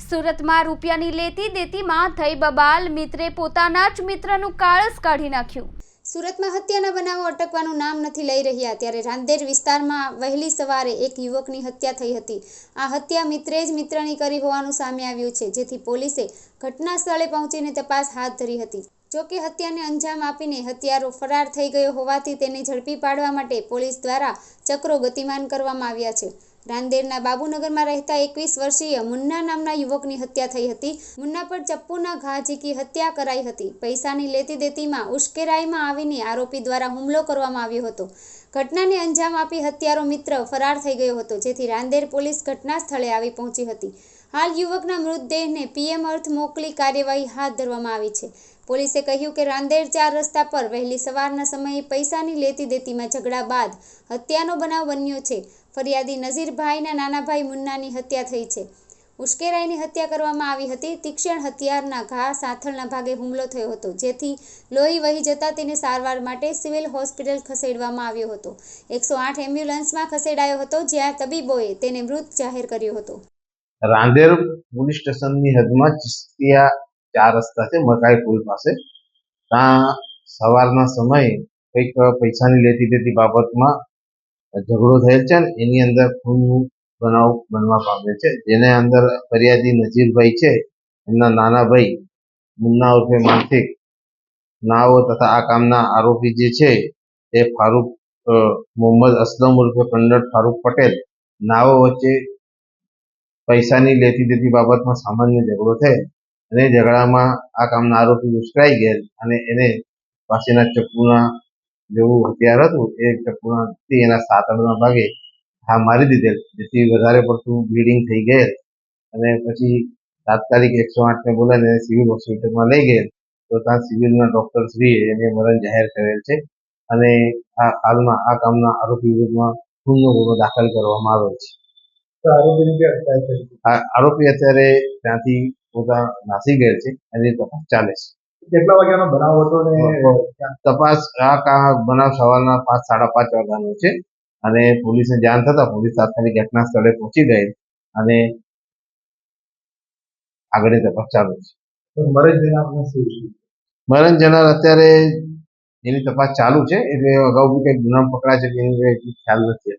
સુરતમાં રૂપિયાની લેતી દેતીમાં થઈ બબાલ. મિત્રે પોતાના જ મિત્રનું કાળસ કાઢી નાખ્યું. સુરતમાં હત્યાના બનાવો અટકવાનું નામ નથી લઈ રહ્યા. ત્યારે રાંદેર વિસ્તારમાં વહેલી સવારે એક યુવકની હત્યા થઈ હતી. આ હત્યા મિત્રે જ મિત્રની કરી હોવાનું સામે આવ્યું છે. જેથી પોલીસે ઘટના સ્થળે પહોંચીને તપાસ હાથ ધરી હતી. જોકે હત્યાને અંજામ આપીને હત્યારો ફરાર થઈ ગયો હોવાથી તેને ઝડપી પાડવા માટે પોલીસ દ્વારા ચક્રો ગતિમાન કરવામાં આવ્યા છે. રાંદેરના બાબુનગરમાં રહેતા એકવીસ વર્ષીય મુન્ના નામના યુવકની હત્યા થઈ હતી. મુન્ના પર ચપ્પુના ઘા ઝીકી હત્યા કરાઈ હતી. પૈસાની લેતી દેતીમાં ઉશ્કેરાઈમાં આવીને આરોપી દ્વારા હુમલો કરવામાં આવ્યો હતો. ઘટનાને અંજામ આપી હત્યારો મિત્ર ફરાર થઈ ગયો હતો, જેથી રાંદેર પોલીસ ઘટના સ્થળે આવી પહોંચી હતી. હાલ યુવકના મૃતદેહને પીએમ અર્થ મોકલી કાર્યવાહી હાથ ધરવામાં આવી છે. પોલીસે કહ્યું કે રાંદેર ચાર રસ્તા પર વહેલી સવારના સમયે પૈસાની લેતી દેતીમાં ઝઘડા બાદ હત્યાનો બનાવ બન્યો છે. ફરિયાદી નઝીરભાઈના નાનાભાઈ મુન્નાની હત્યા થઈ છે. ઉશ્કેરાઈની હત્યા કરવામાં આવી હતી. તીક્ષ્ણ હથિયારના ઘા સાથળના ભાગે હુમલો થયો હતો, જેથી લોહી વહી જતા તેને સારવાર માટે સિવિલ હોસ્પિટલ ખસેડવામાં આવ્યો હતો. એકસો આઠ એમ્બ્યુલન્સમાં ખસેડાયો હતો, જ્યાં તબીબોએ તેને મૃત જાહેર કર્યો હતો. રાંદેર પોલીસ સ્ટેશનની હદમાં ચિસ્તિયા ચાર રસ્તા છે, મકાઈ પુલ પાસે ત્યાં સવારના સમયે કંઈક પૈસાની લેતી દેતી બાબતમાં ઝઘડો થયેલ છે ને એની અંદર ખૂનનું બનાવ બનવા પામે છે. જેને અંદર ફરિયાદી નજીરભાઈ છે, એમના નાના ભાઈ મુન્ના ઉર્ફે માનસિક નાઓ તથા આ કામના આરોપી જે છે, એ ફારૂક મોહમ્મદ અસલમ ઉર્ફે કંડર ફારૂક પટેલ નાઓ વચ્ચે પૈસાની લેતી દેતી બાબતમાં સામાન્ય ઝઘડો થયેલ અને ઝઘડામાં આ કામના આરોપી ઉશ્કેરાઈ ગયેલ અને એને પાસેના ચપ્પુના જેવું હથિયાર હતું એ ચપ્પુના એના સાતડના ભાગે હા મારી દીધેલ. જેથી વધારે પડતું બ્લીડિંગ થઈ ગયેલ. અને પછી તાત્કાલિક એકસો આઠને બોલાવીને સિવિલ હોસ્પિટલમાં લઈ ગયેલ. તો ત્યાં સિવિલના ડૉક્ટર શ્રીએ એને મરણ જાહેર કરેલ છે. અને આ હાલમાં આ કામના આરોપી વિરુદ્ધમાં ખૂનનો ગુનો દાખલ કરવામાં આવેલ છે. આરોપી અત્યારે ત્યાંથી પોતા નાસી ગયેલ છે એની તપાસ ચાલે છે. કેટલા વાગ્યાનો બનાવ હતો ને? તપાસ આ બનાવ સવારના પાંચ સાડા પાંચ વાગ્યાનો છે. અને પોલીસને જાણ થતા પોલીસ તાત્કાલિક ઘટના સ્થળે પહોંચી ગઈ અને આગળની તપાસ ચાલુ છે? મરણ જનાર અત્યારે એની તપાસ ચાલુ છે એટલે અગાઉ બી કંઈક ગુના પકડાય છે કે એની ખ્યાલ નથી